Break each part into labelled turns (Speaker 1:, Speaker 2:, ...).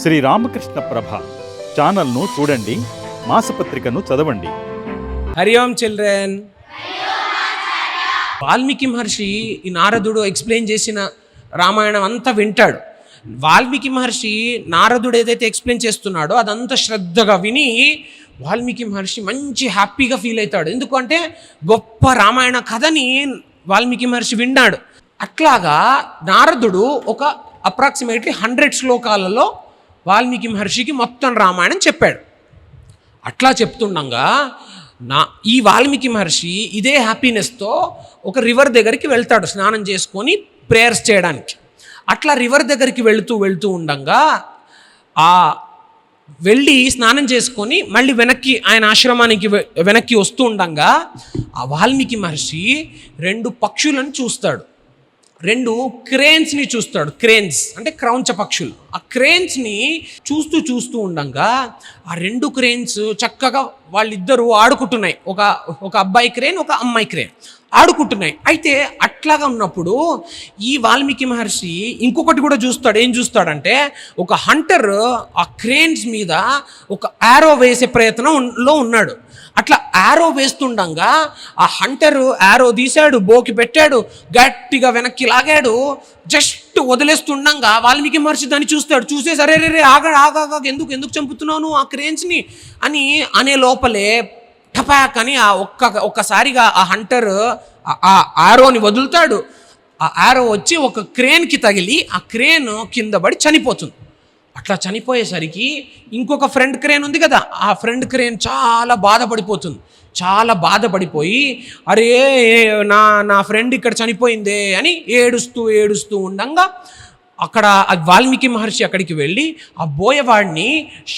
Speaker 1: శ్రీ రామకృష్ణ ప్రభ ఛానల్ను చూడండి మాసపత్రికను చదవండి.
Speaker 2: హరి ఓం చిల్డ్రన్. వాల్మీకి మహర్షి ఈ నారదుడు ఎక్స్ప్లెయిన్ చేసిన రామాయణం అంతా వింటాడు. వాల్మీకి మహర్షి నారదుడు ఏదైతే ఎక్స్ప్లెయిన్ చేస్తున్నాడో అదంతా శ్రద్ధగా విని వాల్మీకి మహర్షి మంచి హ్యాపీగా ఫీల్ అవుతాడు. ఎందుకంటే గొప్ప రామాయణ కథని వాల్మీకి మహర్షి విన్నాడు. అట్లాగా నారదుడు ఒక అప్రాక్సిమేట్లీ హండ్రెడ్ శ్లోకాలలో వాల్మీకి మహర్షికి మొత్తం రామాయణం చెప్పాడు. అట్లా చెప్తుండగా నా ఈ వాల్మీకి మహర్షి ఇదే హ్యాపీనెస్తో ఒక రివర్ దగ్గరికి వెళ్తాడు స్నానం చేసుకొని ప్రేయర్స్ చేయడానికి. అట్లా రివర్ దగ్గరికి వెళుతూ వెళ్తూ ఉండంగా ఆ వెళ్ళి స్నానం చేసుకొని మళ్ళీ వెనక్కి ఆయన ఆశ్రమానికి వె- వెనక్కి వస్తూ ఉండంగా ఆ వాల్మీకి మహర్షి రెండు పక్షులను చూస్తాడు. రెండు క్రేన్స్ని చూస్తాడు. క్రేన్స్ అంటే క్రౌంచ పక్షులు. ఆ క్రేన్స్ని చూస్తూ చూస్తూ ఉండగా ఆ రెండు క్రేన్స్ చక్కగా వాళ్ళిద్దరూ ఆడుకుంటున్నాయి. ఒక ఒక అబ్బాయి క్రేన్ ఒక అమ్మాయి క్రేన్ ఆడుకుంటున్నాయి. అయితే అట్లాగా ఉన్నప్పుడు ఈ వాల్మీకి మహర్షి ఇంకొకటి కూడా చూస్తాడు. ఏం చూస్తాడంటే ఒక హంటర్ ఆ క్రేన్స్ మీద ఒక యారో వేసే ప్రయత్నంలో ఉన్నాడు. అట్లా యారో వేస్తుండగా ఆ హంటర్ యారో తీశాడు బోకి పెట్టాడు గట్టిగా వెనక్కి లాగాడు జస్ట్ వదిలేస్తుండగా వాల్మీకి మహర్షి దాన్ని చూస్తాడు చూసే సరే రే రే ఆగా ఆగా ఎందుకు ఎందుకు చంపుతున్నావు ఆ క్రేన్స్ని అని అనే లోపలే టపాక్ అని ఆ ఒక్క ఒక్కసారిగా ఆ హంటర్ ఆ- ఆ ఆరోని వదులుతాడు. ఆ ఆరో వచ్చి ఒక క్రేన్కి తగిలి ఆ క్రేన్ కింద పడి చనిపోతుంది. అట్లా చనిపోయేసరికి ఇంకొక ఫ్రంట్ క్రేన్ ఉంది కదా ఆ ఫ్రంట్ క్రేన్ చాలా బాధపడిపోతుంది. చాలా బాధపడిపోయి అరే నా నా ఫ్రెండ్ ఇక్కడ చనిపోయిందే అని ఏడుస్తూ ఏడుస్తూ ఉండంగా అక్కడ వాల్మీకి మహర్షి అక్కడికి వెళ్ళి ఆ బోయవాడిని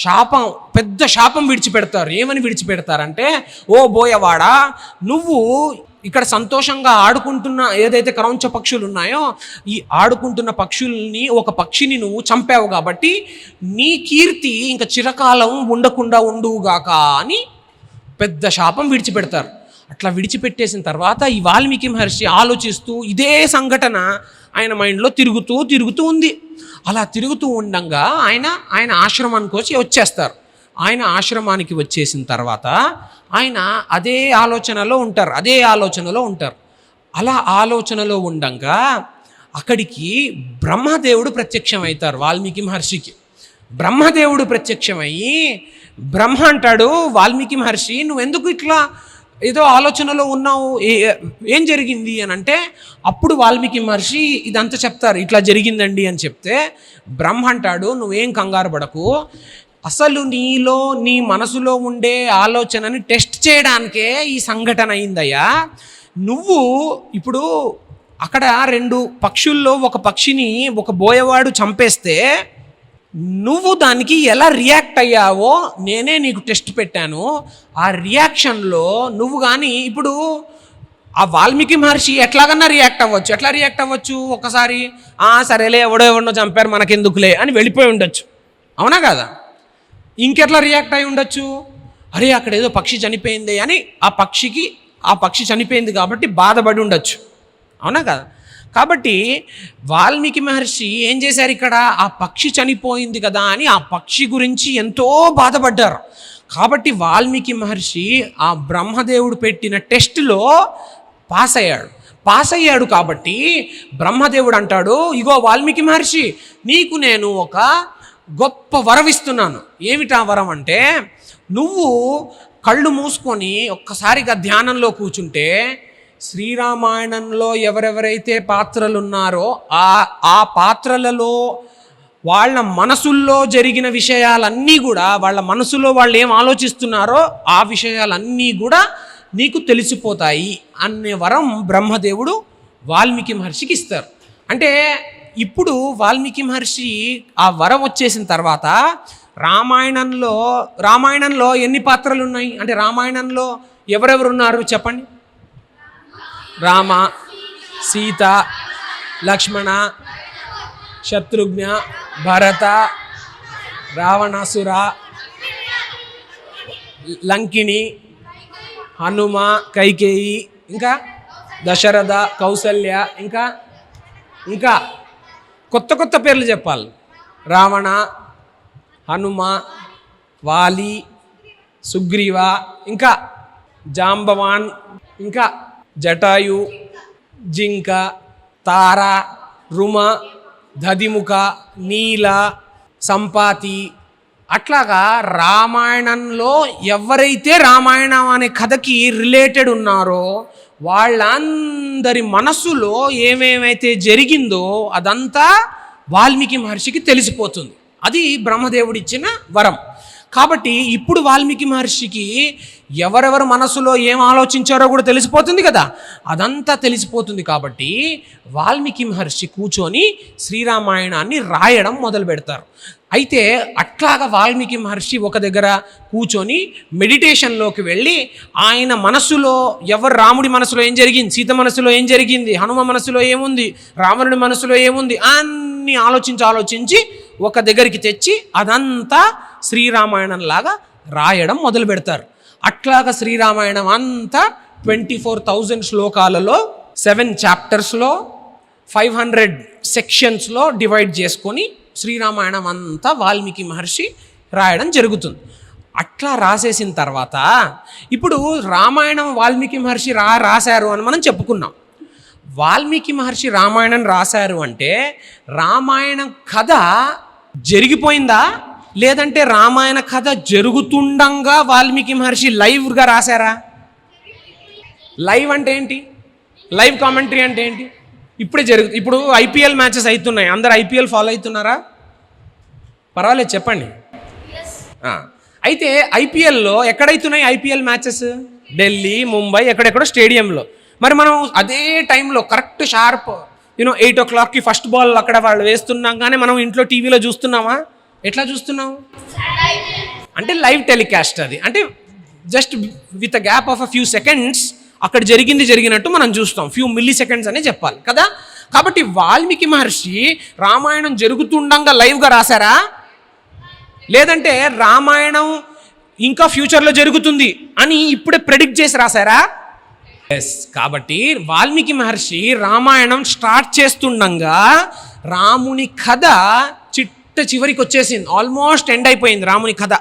Speaker 2: శాపం పెద్ద శాపం విడిచిపెడతారు. ఏమని విడిచిపెడతారంటే ఓ బోయవాడా నువ్వు ఇక్కడ సంతోషంగా ఆడుకుంటున్న ఏదైతే క్రౌంచ పక్షులు ఉన్నాయో ఈ ఆడుకుంటున్న పక్షుల్ని ఒక పక్షిని నువ్వు చంపావు కాబట్టి నీ కీర్తి ఇంకా చిరకాలం ఉండకుండా ఉండువుగాక అని పెద్ద శాపం విడిచిపెడతారు. అట్లా విడిచిపెట్టేసిన తర్వాత ఈ వాల్మీకి మహర్షి ఆలోచిస్తూ ఇదే సంఘటన ఆయన మైండ్లో తిరుగుతూ తిరుగుతూ ఉంది. అలా తిరుగుతూ ఉండంగా ఆయన ఆయన ఆశ్రమానికి వచ్చి వచ్చేస్తారు. ఆయన ఆశ్రమానికి వచ్చేసిన తర్వాత ఆయన అదే ఆలోచనలో ఉంటారు అదే ఆలోచనలో ఉంటారు. అలా ఆలోచనలో ఉండంగా అక్కడికి బ్రహ్మదేవుడు ప్రత్యక్షమవుతారు వాల్మీకి మహర్షికి. బ్రహ్మదేవుడు ప్రత్యక్షమయ్యి బ్రహ్మ అంటాడు వాల్మీకి మహర్షి నువ్వెందుకు ఇట్లా ఏదో ఆలోచనలో ఉన్నావు? ఏ- ఏం జరిగింది? అని అంటే అప్పుడు వాల్మీకి మహర్షి ఇదంతా చెప్తారు ఇట్లా జరిగిందండి అని చెప్తే బ్రహ్మ అంటాడు నువ్వేం కంగారు పడకు అసలు నీలో నీ మనసులో ఉండే ఆలోచనని టెస్ట్ చేయడానికే ఈ సంఘటన అయిందయ్యా. నువ్వు ఇప్పుడు అక్కడ రెండు పక్షుల్లో ఒక పక్షిని ఒక బోయవాడు చంపేస్తే నువ్వు దానికి ఎలా రియాక్ట్ అయ్యావో నేనే నీకు టెస్ట్ పెట్టాను. ఆ రియాక్షన్లో నువ్వు కానీ ఇప్పుడు ఆ వాల్మీకి మహర్షి ఎట్లాగన్నా రియాక్ట్ అవ్వచ్చు. ఎట్లా రియాక్ట్ అవ్వచ్చు? ఒకసారి సరేలే ఎవడో ఎవడో చంపారు మనకెందుకులే అని వెళ్ళిపోయి ఉండొచ్చు. అవునా కదా? ఇంకెట్లా రియాక్ట్ అయి ఉండొచ్చు? అరే అక్కడ ఏదో పక్షి చనిపోయింది అని ఆ పక్షికి ఆ పక్షి చనిపోయింది కాబట్టి బాధపడి ఉండొచ్చు. అవునా కదా? కాబట్టి వాల్మీకి మహర్షి ఏం చేశారు ఇక్కడ? ఆ పక్షి చనిపోయింది కదా అని ఆ పక్షి గురించి ఎంతో బాధపడ్డారు. కాబట్టి వాల్మీకి మహర్షి ఆ బ్రహ్మదేవుడు పెట్టిన టెస్ట్లో పాస్ అయ్యాడు. పాస్ అయ్యాడు కాబట్టి బ్రహ్మదేవుడు అంటాడు ఇగో వాల్మీకి మహర్షి నీకు నేను ఒక గొప్ప వరం ఇస్తున్నాను ఏమిటా వరం అంటే నువ్వు కళ్ళు మూసుకొని ఒక్కసారిగా ధ్యానంలో కూర్చుంటే శ్రీరామాయణంలో ఎవరెవరైతే పాత్రలు ఉన్నారో ఆ ఆ పాత్రలలో వాళ్ళ మనసుల్లో జరిగిన విషయాలన్నీ కూడా వాళ్ళ మనసులో వాళ్ళు ఏం ఆలోచిస్తున్నారో ఆ విషయాలన్నీ కూడా నీకు తెలిసిపోతాయి అనే వరం బ్రహ్మదేవుడు వాల్మీకి మహర్షికి ఇస్తారు. అంటే ఇప్పుడు వాల్మీకి మహర్షి ఆ వరం వచ్చేసిన తర్వాత రామాయణంలో రామాయణంలో ఎన్ని పాత్రలు ఉన్నాయి అంటే రామాయణంలో ఎవరెవరు ఉన్నారు చెప్పండి? రామ సీత లక్ష్మణ శత్రుఘ్న భరత రావణాసుర లంకిణి హనుమ కైకేయి ఇంకా దశరథ కౌసల్య ఇంకా ఇంకా కొత్త కొత్త పేర్లు చెప్పాలి. రావణ హనుమ వాలి సుగ్రీవ ఇంకా జాంబవాన్ ఇంకా జటాయు జింక తార రుమ దదిముఖ నీల సంపాతి. అట్లాగా రామాయణంలో ఎవరైతే రామాయణం అనే కథకి రిలేటెడ్ ఉన్నారో వాళ్ళందరి మనస్సులో ఏమేమైతే జరిగిందో అదంతా వాల్మీకి మహర్షికి తెలిసిపోతుంది. అది బ్రహ్మదేవుడిచ్చిన వరం. కాబట్టి ఇప్పుడు వాల్మీకి మహర్షికి ఎవరెవరు మనసులో ఏం ఆలోచించారో కూడా తెలిసిపోతుంది కదా. అదంతా తెలిసిపోతుంది కాబట్టి వాల్మీకి మహర్షి కూర్చొని శ్రీరామాయణాన్ని రాయడం మొదలు పెడతారు అయితే అట్లాగా వాల్మీకి మహర్షి ఒక దగ్గర కూర్చొని మెడిటేషన్లోకి వెళ్ళి ఆయన మనసులో ఎవరు రాముడి మనసులో ఏం జరిగింది సీత మనసులో ఏం జరిగింది హనుమ మనసులో ఏముంది రావణుడి మనసులో ఏముంది అన్ని ఆలోచించి ఆలోచించి ఒక దగ్గరికి తెచ్చి అదంతా శ్రీరామాయణం లాగా రాయడం మొదలు పెడతారు. అట్లాగా శ్రీరామాయణం అంతా ట్వంటీ ఫోర్ థౌజండ్ శ్లోకాలలో సెవెన్ చాప్టర్స్లో ఫైవ్ హండ్రెడ్ సెక్షన్స్లో డివైడ్ చేసుకొని శ్రీరామాయణం అంతా వాల్మీకి మహర్షి రాయడం జరుగుతుంది. అట్లా రాసేసిన తర్వాత ఇప్పుడు రామాయణం వాల్మీకి మహర్షి రా రాశారు అని మనం చెప్పుకున్నాం. వాల్మీకి మహర్షి రామాయణం రాశారు అంటే రామాయణం కథ జరిగిపోయిందా? లేదంటే రామాయణ కథ జరుగుతుండగా వాల్మీకి మహర్షి లైవ్గా రాశారా? లైవ్ అంటే ఏంటి? లైవ్ కామెంటరీ అంటే ఏంటి? ఇప్పుడే జరుగు ఇప్పుడు ఐపీఎల్ మ్యాచెస్ అవుతున్నాయి అందరు ఐపీఎల్ ఫాలో అవుతున్నారా? పర్వాలేదు చెప్పండి. అయితే ఐపీఎల్లో ఎక్కడైతున్నాయి ఐపీఎల్ మ్యాచెస్? ఢిల్లీ ముంబై ఎక్కడెక్కడో స్టేడియంలో. మరి మనం అదే టైంలో correct sharp you know eight ఓ క్లాక్కి ఫస్ట్ బాల్ అక్కడ వాళ్ళు వేస్తున్నాగానే మనం ఇంట్లో టీవీలో చూస్తున్నామా? ఎట్లా చూస్తున్నాం అంటే లైవ్ టెలికాస్ట్ అది. అంటే just with a gap of a few seconds అక్కడ జరిగింది జరిగినట్టు మనం చూస్తాం. ఫ్యూ మిల్లీ సెకండ్స్ అనే చెప్పాలి. కదా? కాబట్టి వాల్మీకి మహర్షి రామాయణం జరుగుతుండగా లైవ్గా రాశారా? లేదంటే రామాయణం ఇంకా ఫ్యూచర్లో జరుగుతుంది అని ఇప్పుడే ప్రెడిక్ట్ చేసి రాశారా? ఎస్ కాబట్టి వాల్మీకి మహర్షి రామాయణం స్టార్ట్ చేస్తుండగా రాముని కథ చిట్ట చివరికి వచ్చేసింది. ఆల్మోస్ట్ ఎండ్ అయిపోయింది రాముని కథ.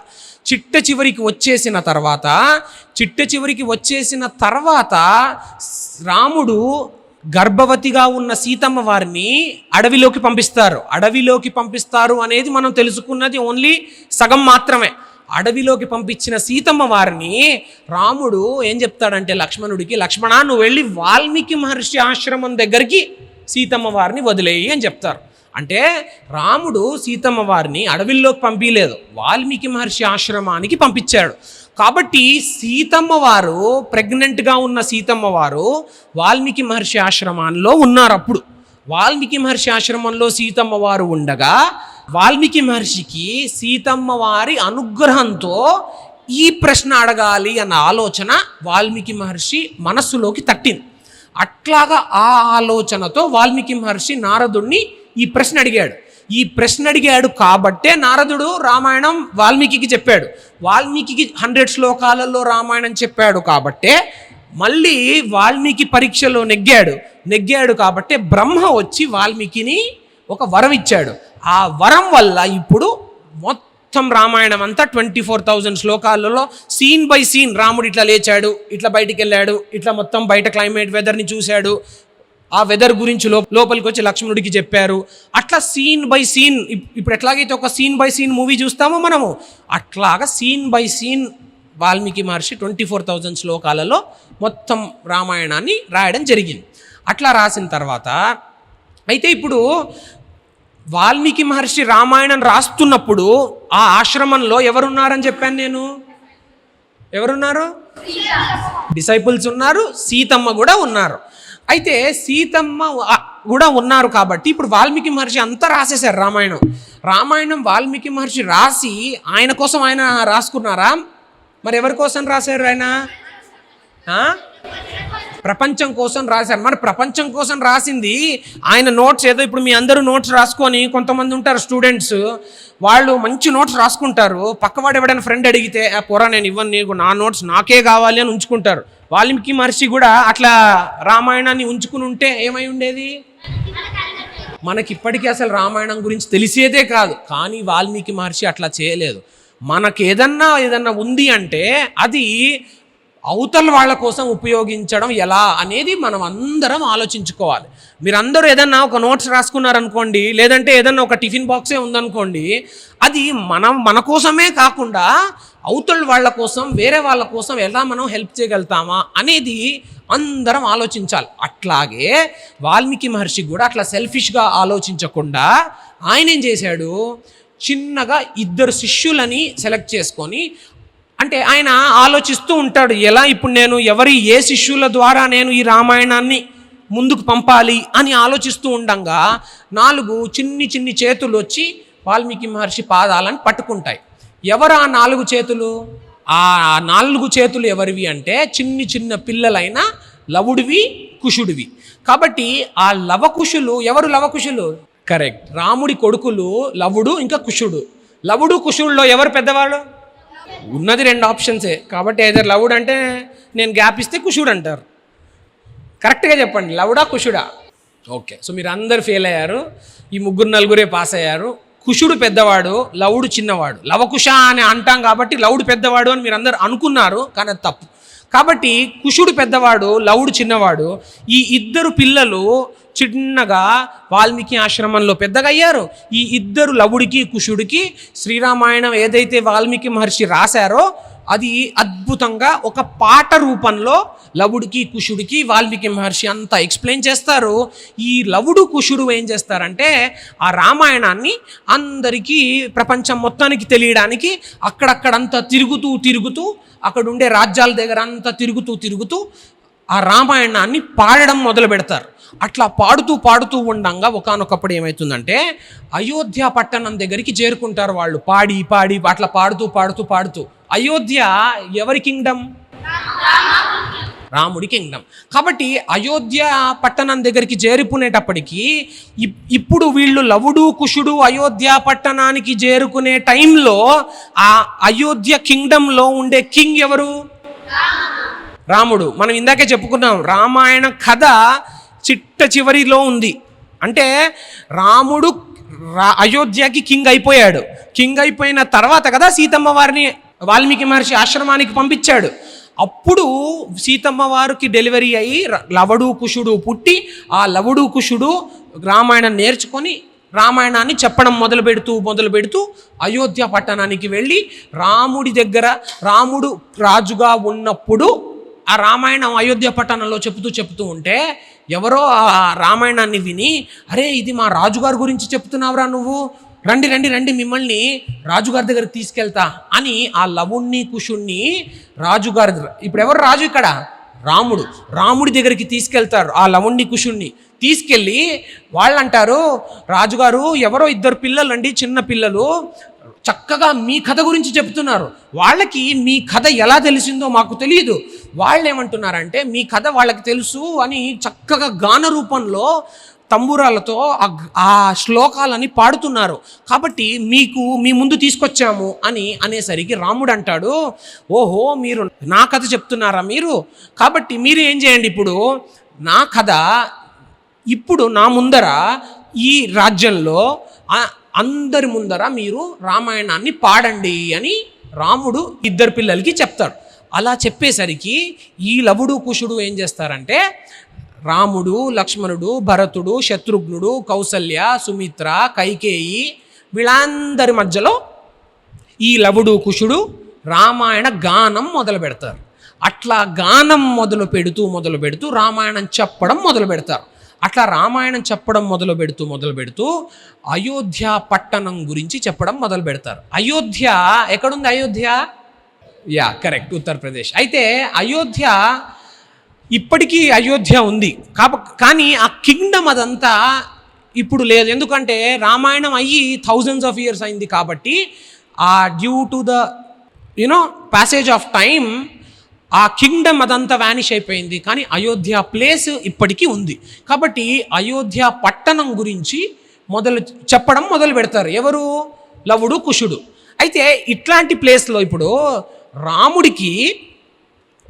Speaker 2: చిట్ట చివరికి వచ్చేసిన తర్వాత చిట్ట చివరికి వచ్చేసిన తర్వాత రాముడు గర్భవతిగా ఉన్న సీతమ్మ వారిని అడవిలోకి పంపిస్తారు. అడవిలోకి పంపిస్తారు అనేది మనం తెలుసుకున్నది ఓన్లీ సగం మాత్రమే. అడవిలోకి పంపించిన సీతమ్మ వారిని రాముడు ఏం చెప్తాడంటే లక్ష్మణుడికి లక్ష్మణ నువ్వు వెళ్ళి వాల్మీకి మహర్షి ఆశ్రమం దగ్గరికి సీతమ్మ వారిని వదిలేయి అని చెప్తారు. అంటే రాముడు సీతమ్మ వారిని అడవిల్లోకి పంపించలేదు వాల్మీకి మహర్షి ఆశ్రమానికి పంపించాడు. కాబట్టి సీతమ్మ వారు ప్రెగ్నెంట్గా ఉన్న సీతమ్మ వారు వాల్మీకి మహర్షి ఆశ్రమంలో ఉన్నారు అప్పుడు. వాల్మీకి మహర్షి ఆశ్రమంలో సీతమ్మ వారు ఉండగా వాల్మీకి మహర్షికి సీతమ్మ వారి అనుగ్రహంతో ఈ ప్రశ్న అడగాలి అన్న ఆలోచన వాల్మీకి మహర్షి మనస్సులోకి తట్టింది. అట్లాగా ఆ ఆలోచనతో వాల్మీకి మహర్షి నారదుణ్ణి ఈ ప్రశ్న అడిగాడు. ఈ ప్రశ్న అడిగాడు కాబట్టే నారదుడు రామాయణం వాల్మీకి చెప్పాడు. వాల్మీకి హండ్రెడ్ శ్లోకాలలో రామాయణం చెప్పాడు కాబట్టే మళ్ళీ వాల్మీకి పరీక్షలో నెగ్గాడు. నెగ్గాడు కాబట్టే బ్రహ్మ వచ్చి వాల్మీకిని ఒక వరం ఇచ్చాడు. ఆ వరం వల్ల ఇప్పుడు మొత్తం రామాయణం అంతా ట్వంటీ ఫోర్ థౌజండ్ శ్లోకాలలో సీన్ బై సీన్ రాముడు ఇట్లా లేచాడు ఇట్లా బయటికి వెళ్ళాడు ఇట్లా మొత్తం బయట క్లైమేట్ వెదర్ని చూశాడు ఆ వెదర్ గురించి లోపలికి వచ్చి లక్ష్మణుడికి చెప్పారు. అట్లా సీన్ బై సీన్ ఇప్పుడు ఎట్లాగైతే ఒక సీన్ బై సీన్ మూవీ చూస్తామో మనము అట్లాగా scene by scene Valmiki Maharshi twenty four thousand శ్లోకాలలో మొత్తం రామాయణాన్ని రాయడం జరిగింది. అట్లా రాసిన తర్వాత అయితే ఇప్పుడు వాల్మీకి మహర్షి రామాయణం రాస్తున్నప్పుడు ఆ ఆశ్రమంలో ఎవరున్నారని చెప్పాను నేను? ఎవరున్నారు? డిసైపుల్స్ ఉన్నారు సీతమ్మ కూడా ఉన్నారు. అయితే సీతమ్మ కూడా ఉన్నారు కాబట్టి ఇప్పుడు వాల్మీకి మహర్షి అంతా రాసేశారు రామాయణం. రామాయణం వాల్మీకి మహర్షి రాసి ఆయన కోసం ఆయన రాసుకున్నారా? మరి ఎవరి కోసం రాశారు ఆయన? ప్రపంచం కోసం రాశారు. మరి ప్రపంచం కోసం రాసింది ఆయన నోట్స్ ఏదో ఇప్పుడు మీ అందరూ నోట్స్ రాసుకొని కొంతమంది ఉంటారు స్టూడెంట్స్ వాళ్ళు మంచి నోట్స్ రాసుకుంటారు. పక్కవాడు ఎవడైనా ఫ్రెండ్ అడిగితే "ఆ, పోరా నేను ఇవ్వను నీకు నా నోట్స్ నాకే కావాలి అని ఉంచుకుంటారు. వాల్మీకి మహర్షి కూడా అట్లా రామాయణాన్ని ఉంచుకుని ఉంటే ఏమై ఉండేది? మనకి ఇప్పటికీ అసలు రామాయణం గురించి తెలిసేదే కాదు. కానీ వాల్మీకి మహర్షి అట్లా చేయలేదు. మనకి ఏదన్నా ఏదన్నా ఉంది అంటే అది అవతల వాళ్ళ కోసం ఉపయోగించడం ఎలా అనేది మనం అందరం ఆలోచించుకోవాలి. మీరందరూ ఏదన్నా ఒక నోట్స్ రాసుకున్నారనుకోండి లేదంటే ఏదన్నా ఒక టిఫిన్ బాక్సే ఉందనుకోండి అది మనం మన కోసమే కాకుండా అవతల వాళ్ళ కోసం వేరే వాళ్ళ కోసం ఎలా మనం హెల్ప్ చేయగలుగుతామా అనేది అందరం ఆలోచించాలి. అట్లాగే వాల్మీకి మహర్షి కూడా అట్లా సెల్ఫిష్గా ఆలోచించకుండా ఆయన ఏం చేశాడు? చిన్నగా ఇద్దరు శిష్యులని సెలెక్ట్ చేసుకొని అంటే ఆయన ఆలోచిస్తూ ఉంటాడు ఎలా ఇప్పుడు నేను ఎవరి ఏ శిష్యుల ద్వారా నేను ఈ రామాయణాన్ని ముందుకు పంపాలి? అని ఆలోచిస్తూ ఉండంగా నాలుగు చిన్ని చిన్ని చేతులు వచ్చి వాల్మీకి మహర్షి పాదాలను పట్టుకుంటాయి. ఎవరు ఆ నాలుగు చేతులు? ఆ నాలుగు చేతులు ఎవరివి అంటే చిన్ని చిన్న పిల్లలైన లవుడివి కుషుడివి. కాబట్టి ఆ లవకుశులు ఎవరు లవకుశులు కరెక్ట్ రాముడి కొడుకులు లవుడు ఇంకా కుషుడు. లవుడు కుషుడులో ఎవరు పెద్దవాళ్ళు? ఉన్నది రెండు ఆప్షన్సే. కాబట్టి ఏదైనా లవుడు అంటే నేను గ్యాప్ ఇస్తే కుషుడు అంటారు. కరెక్ట్గా చెప్పండి. లవుడా కుషుడా? ఓకే సో మీరు అందరు ఫెయిల్ అయ్యారు. ఈ ముగ్గురు నలుగురే పాస్ అయ్యారు. కుషుడు పెద్దవాడు లవుడు చిన్నవాడు. లవకుశ అని అంటాం కాబట్టి లవుడు పెద్దవాడు అని మీరు అందరు అనుకున్నారు కానీ అది తప్పు. కాబట్టి కుషుడు పెద్దవాడు లవుడు చిన్నవాడు ఈ ఇద్దరు పిల్లలు చిన్నగా వాల్మీకి ఆశ్రమంలో పెద్దగా అయ్యారు. ఈ ఇద్దరు లవుడికి కుషుడికి శ్రీరామాయణం ఏదైతే వాల్మీకి మహర్షి రాశారో అది అద్భుతంగా ఒక పాట రూపంలో లవుడికి కుషుడికి వాల్మీకి మహర్షి అంతా ఎక్స్ప్లెయిన్ చేస్తారు. ఈ లవుడు కుషుడు ఏం చేస్తారంటే ఆ రామాయణాన్ని అందరికీ ప్రపంచం మొత్తానికి తెలియడానికి అక్కడక్కడంతా తిరుగుతూ తిరుగుతూ అక్కడ ఉండే రాజ్యాల దగ్గర అంతా తిరుగుతూ తిరుగుతూ ఆ రామాయణాన్ని పాడడం మొదలు పెడతారు. అట్లా పాడుతూ పాడుతూ ఉండంగా ఒకనొకప్పుడు ఏమవుతుందంటే అయోధ్య పట్టణం దగ్గరికి చేరుకుంటారు వాళ్ళు. పాడి పాడి అట్లా పాడుతూ పాడుతూ పాడుతూ. అయోధ్య ఎవరి కింగ్డమ్? రాముడి కింగ్డమ్. కాబట్టి అయోధ్య పట్టణం దగ్గరికి చేరుకునేటప్పటికీ ఇప్- ఇప్పుడు వీళ్ళు లవుడు కుషుడు అయోధ్య పట్టణానికి చేరుకునే టైంలో ఆ అయోధ్య కింగ్డంలో ఉండే కింగ్ ఎవరు? రాముడు. మనం ఇందాకే చెప్పుకున్నాం రామాయణ కథ చిట్ట చివరిలో ఉంది. అంటే రాముడు రా అయోధ్యకి కింగ్ అయిపోయాడు. కింగ్ అయిపోయిన తర్వాత కదా సీతమ్మ వారిని వాల్మీకి మహర్షి ఆశ్రమానికి పంపించాడు. అప్పుడు సీతమ్మ వారికి డెలివరీ అయ్యి లవడు కుషుడు పుట్టి ఆ లవుడు కుషుడు రామాయణం నేర్చుకొని రామాయణాన్ని చెప్పడం మొదలు పెడుతూ మొదలు పెడుతూ అయోధ్య పట్టణానికి వెళ్ళి రాముడి దగ్గర రాముడు రాజుగా ఉన్నప్పుడు ఆ రామాయణం అయోధ్య పట్టణంలో చెప్తూ చెప్తూ ఉంటే ఎవరో ఆ రామాయణాన్ని విని అరే ఇది మా రాజుగారి గురించి చెప్తున్నావురా నువ్వు? రండి రండి రండి మిమ్మల్ని రాజుగారి దగ్గరికి తీసుకెళ్తా అని ఆ లవుణ్ణి కుషుణ్ణి రాజుగారి దగ్గర ఇప్పుడు ఎవరు రాజు ఇక్కడ? రాముడు. రాముడి దగ్గరికి తీసుకెళ్తారు ఆ లవుణ్ణి కుషుణ్ణి. తీసుకెళ్ళి వాళ్ళు అంటారు రాజుగారు ఎవరో ఇద్దరు పిల్లలండి చిన్న పిల్లలు. చక్కగా మీ కథ గురించి చెప్తున్నారు. వాళ్ళకి మీ కథ ఎలా తెలిసిందో మాకు తెలియదు. వాళ్ళు ఏమంటున్నారంటే మీ కథ వాళ్ళకి తెలుసు అని చక్కగా గాన రూపంలో తంబూరాలతో ఆ ఆ శ్లోకాలని పాడుతున్నారు. కాబట్టి మీకు మీ ముందు తీసుకొచ్చాము అని అనేసరికి రాముడు అంటాడు ఓహో మీరు నా కథ చెప్తున్నారా మీరు? కాబట్టి మీరు ఏం చేయండి ఇప్పుడు? నా కథ ఇప్పుడు నా ముందర ఈ రాజ్యంలో అందరి ముందర మీరు రామాయణాన్ని పాడండి అని రాముడు ఇద్దరు పిల్లలకి చెప్తాడు. అలా చెప్పేసరికి ఈ లవుడు కుషుడు ఏం చేస్తారంటే రాముడు లక్ష్మణుడు భరతుడు శత్రుఘ్నుడు కౌసల్య సుమిత్ర కైకేయి వీళ్ళందరి మధ్యలో ఈ లవుడు కుషుడు రామాయణ గానం మొదలు పెడతారు. అట్లా గానం మొదలు పెడుతూ మొదలు పెడుతూ రామాయణం చెప్పడం మొదలు పెడతారు. అట్లా రామాయణం చెప్పడం మొదలు పెడుతూ మొదలు పెడుతూ అయోధ్య పట్టణం గురించి చెప్పడం మొదలు పెడతారు. అయోధ్య ఎక్కడుంది అయోధ్య? యా కరెక్ట్ ఉత్తరప్రదేశ్ అయితే అయోధ్య ఇప్పటికీ అయోధ్య ఉంది. కాబ కానీ ఆ కింగ్డమ్ అదంతా ఇప్పుడు లేదు. ఎందుకంటే రామాయణం అయ్యి థౌజండ్స్ ఆఫ్ ఇయర్స్ అయింది కాబట్టి ఆ due to the you know passage of time ఆ కింగ్డమ్ అదంతా వ్యానిష్ అయిపోయింది. కానీ అయోధ్య ప్లేస్ ఇప్పటికీ ఉంది. కాబట్టి అయోధ్య పట్టణం గురించి మొదలు చెప్పడం మొదలు పెడతారు. ఎవరు? లవుడు కుషుడు. అయితే ఇట్లాంటి ప్లేస్లో ఇప్పుడు రాముడికి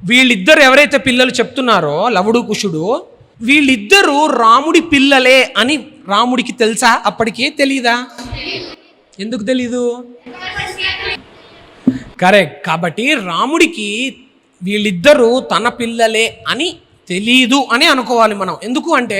Speaker 2: వీళ్ళిద్దరు ఎవరైతే పిల్లలు చెప్తున్నారో లవుడు కుషుడు వీళ్ళిద్దరూ రాముడి పిల్లలే అని రాముడికి తెలుసా? అప్పటికి తెలీదా? ఎందుకు తెలీదు? కరెక్ట్. కాబట్టి రాముడికి వీళ్ళిద్దరూ తన పిల్లలే అని తెలీదు అని అనుకోవాలి మనం. ఎందుకు అంటే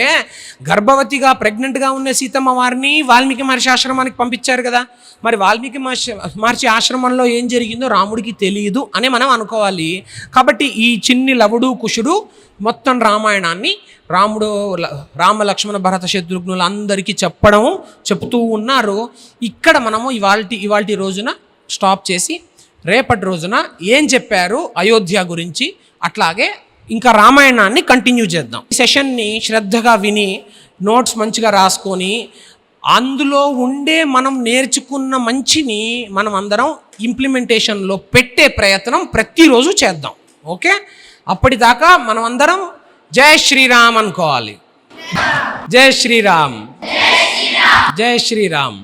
Speaker 2: గర్భవతిగా ప్రెగ్నెంట్గా ఉన్న సీతమ్మ వారిని వాల్మీకి మహర్షి ఆశ్రమానికి పంపించారు కదా. మరి వాల్మీకి మహర్షి మహర్షి ఆశ్రమంలో ఏం జరిగిందో రాముడికి తెలియదు అని మనం అనుకోవాలి. కాబట్టి ఈ చిన్ని లవుడు కుషుడు మొత్తం రామాయణాన్ని రాముడు రామ లక్ష్మణ భరత శత్రుఘ్నులు అందరికీ చెప్పడం చెప్తూ ఉన్నారు. ఇక్కడ మనము ఇవాళ ఇవాళ రోజున స్టాప్ చేసి రేపటి రోజున ఏం చెప్పారు అయోధ్య గురించి? అట్లాగే ఇంకా రామాయణాన్ని కంటిన్యూ చేద్దాం. ఈ సెషన్ని శ్రద్ధగా విని నోట్స్ మంచిగా రాసుకొని అందులో ఉండే మనం నేర్చుకున్న మంచిని మనం అందరం ఇంప్లిమెంటేషన్లో పెట్టే ప్రయత్నం ప్రతిరోజు చేద్దాం. ఓకే? అప్పటిదాకా మనం అందరం జయ శ్రీరామ్ అనుకోవాలి. జయ శ్రీరామ్. జయ శ్రీరామ్.